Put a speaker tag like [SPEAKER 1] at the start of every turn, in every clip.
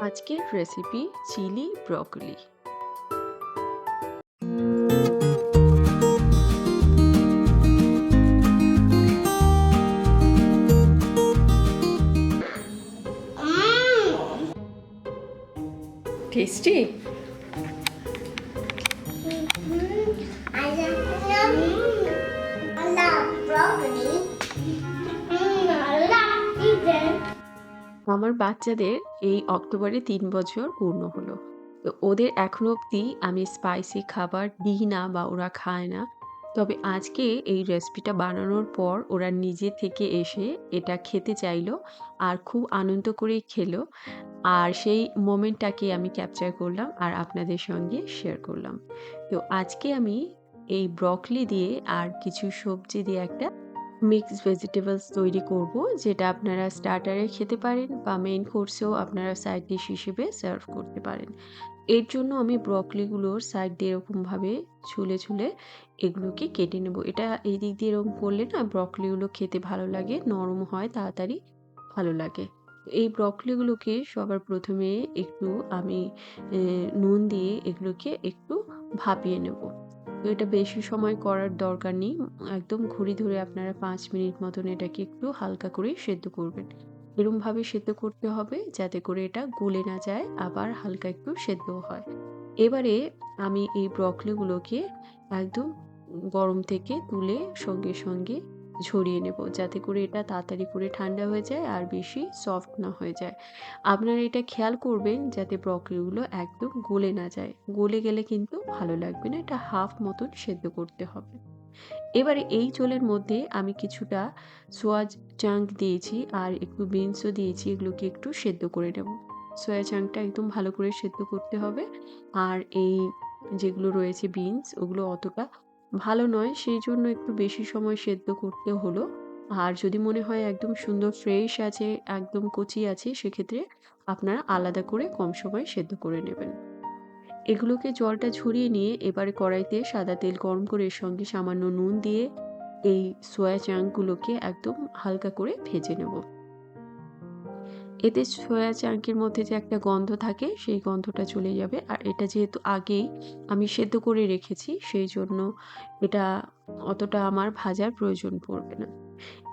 [SPEAKER 1] আজকের recipe chilli broccoli tasty আমার বাচ্চাদের এই অক্টোবরে তিন বছর পূর্ণ হলো। তো ওদের এখনও অবধি আমি স্পাইসি খাবার দিই না বা ওরা খায় না। তবে আজকে এই রেসিপিটা বানানোর পর ওরা নিজে থেকে এসে এটা খেতে চাইলো আর খুব আনন্দ করেই খেলো। আর সেই মোমেন্টটাকে আমি ক্যাপচার করলাম আর আপনাদের সঙ্গে শেয়ার করলাম। তো আজকে আমি এই ব্রকলি দিয়ে আর কিছু সবজি দিয়ে একটা মিক্সড ভেজিটেবলস তৈরি করব, যেটা আপনারা স্টার্টারে খেতে পারেন বা মেইন কোর্সেও আপনারা সাইড ডিশ হিসেবে সার্ভ করতে পারেন। এর জন্য আমি ব্রকলিগুলোর সাইড দিয়ে এরকমভাবে ছুলে ছুলে এগুলোকে কেটে নেব। এটা এই দিক দিয়ে এরকম করলে না ব্রকলিগুলো খেতে ভালো লাগে, নরম হয়, তাড়াতাড়ি ভালো লাগে। এই ব্রকলিগুলোকে সবার প্রথমে একটু আমি নুন দিয়ে এগুলোকে একটু ভাপিয়ে নেব। এটা বেশি সময় করার দরকার নেই। একদম ঘুরি ধরে আপনারা পাঁচ মিনিট মতন এটাকে একটু হালকা করে সেদ্ধ করবেন। এরমভাবে সেদ্ধ করতে হবে যাতে করে এটা গলে না যায়, আবার হালকা একটু সেদ্ধ হয়। এবারে আমি এই ব্রকলিগুলোকে একদম গরম থেকে তুলে সঙ্গে সঙ্গে ঝরিয়ে নেব যাতে করে এটা তাড়াতাড়ি করে ঠান্ডা হয়ে যায় আর বেশি সফট না হয়ে যায়। আপনারা এটা খেয়াল করবেন যাতে ব্রকলিগুলো একদম গলে না যায়। গলে গেলে কিন্তু ভালো লাগবে না, এটা হাফ মতন সেদ্ধ করতে হবে। এবারে এই চোলের মধ্যে আমি কিছুটা সোয়াজ চাঙ্ক দিয়েছি আর একটু বিনসও দিয়েছি, এগুলোকে একটু সেদ্ধ করে নেব। সোয়া চাঙ্কটা একদম ভালো করে সেদ্ধ করতে হবে। আর এই যেগুলো রয়েছে বিনস ওগুলো অতটা ভালো নয়, সেই জন্য একটু বেশি সময় সেদ্ধ করতে হলো। আর যদি মনে হয় একদম সুন্দর ফ্রেশ আছে, একদম কচি আছে, সেক্ষেত্রে আপনারা আলাদা করে কম সময় সেদ্ধ করে নেবেন। এগুলোকে জলটা ঝরিয়ে নিয়ে এবারে কড়াইতে সাদা তেল গরম করে এর সঙ্গে সামান্য নুন দিয়ে এই সোয়া চাঙ্কগুলোকে একদম হালকা করে ভেজে নেব। এতে সোয়া চাঙ্কের মধ্যে যে একটা গন্ধ থাকে, সেই গন্ধটা চলে যাবে। আর এটা যেহেতু আগেই আমি সেদ্ধ করে রেখেছি, সেই জন্য এটা অতটা আমার ভাজার প্রয়োজন পড়বে না।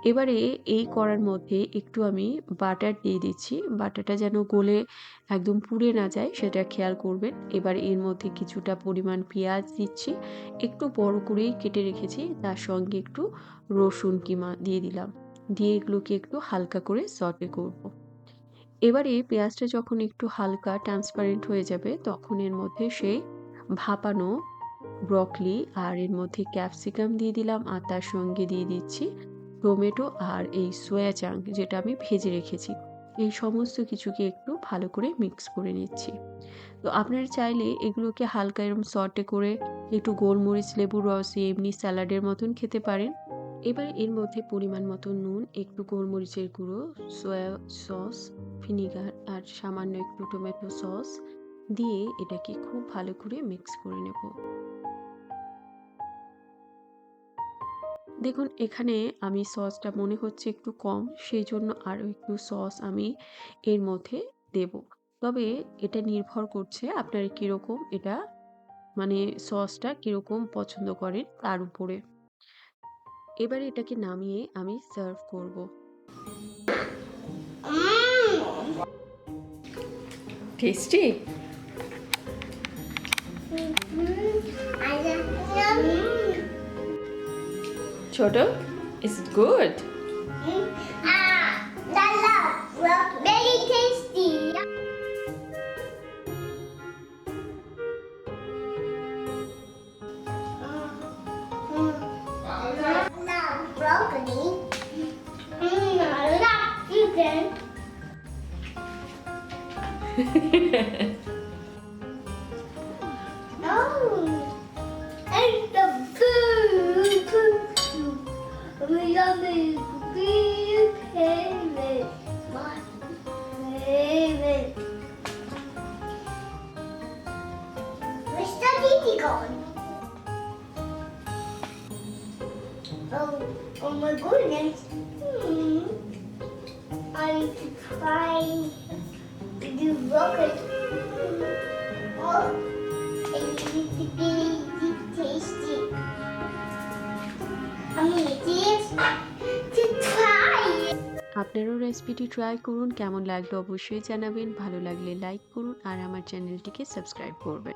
[SPEAKER 1] এবারে এই কড়ার মধ্যে একটু আমি বাটার দিয়ে দিচ্ছি। বাটারটা যেন গলে একদম পুড়ে না যায়, সেটা খেয়াল করবেন। এবার এর মধ্যে কিছুটা পরিমাণ পেঁয়াজ দিচ্ছি। একটু বড় করেই কেটে রেখেছি, তার সঙ্গে একটু রসুন কিমা দিয়ে দিলাম। দিয়ে এগুলোকে একটু হালকা করে সটে করব। এবারে পেঁয়াজটা যখন একটু হালকা ট্রান্সপারেন্ট হয়ে যাবে, তখন এর মধ্যে সেই ভাপানো ব্রকলি আর এর মধ্যে ক্যাপসিকাম দিয়ে দিলাম আর তার সঙ্গে দিয়ে দিচ্ছি টমেটো আর এই সোয়া চাঙ্ক যেটা আমি ভেজে রেখেছি। এই সমস্ত কিছুকে একটু ভালো করে মিক্স করে নিচ্ছি। তো আপনারা চাইলে এগুলোকে হালকা এরকম সটে করে একটু গোলমরিচ, লেবুর রস, এমনি স্যালাডের মতন খেতে পারেন। এবার এর মধ্যে পরিমাণ মতো নুন, একটু গোলমরিচের গুঁড়ো সয়া সস ভিনিগার আর সামান্য একটু টমেটো সস দিয়ে এটাকে খুব ভালো করে মিক্স করে নেব। দেখুন, এখানে আমি সসটা মনে হচ্ছে একটু কম সেই জন্য আরও একটু সস আমি এর মধ্যে দেব। তবে এটা নির্ভর করছে আপনারা কীরকম এটা মানে সসটা কীরকম পছন্দ করেন তার উপরে। এবারে এটাকে নামিয়ে আমি সার্ভ করব। Tasty? Choto, it's
[SPEAKER 2] good. Ah, it good? Very tasty. Broccoli. Mm, I love chicken. Oh, and the food. We love it. We favorite. My favorite. Where's the Didi gone? Oh, oh my goodness. Hmm. I need to try Oh, try.
[SPEAKER 1] আপনারাও রেসিপিটি try করুন। কেমন লাগল অবশ্যই জানাবেন। ভালো লাগলে like করুন আর আমার চ্যানেলটিকে সাবস্ক্রাইব করবেন।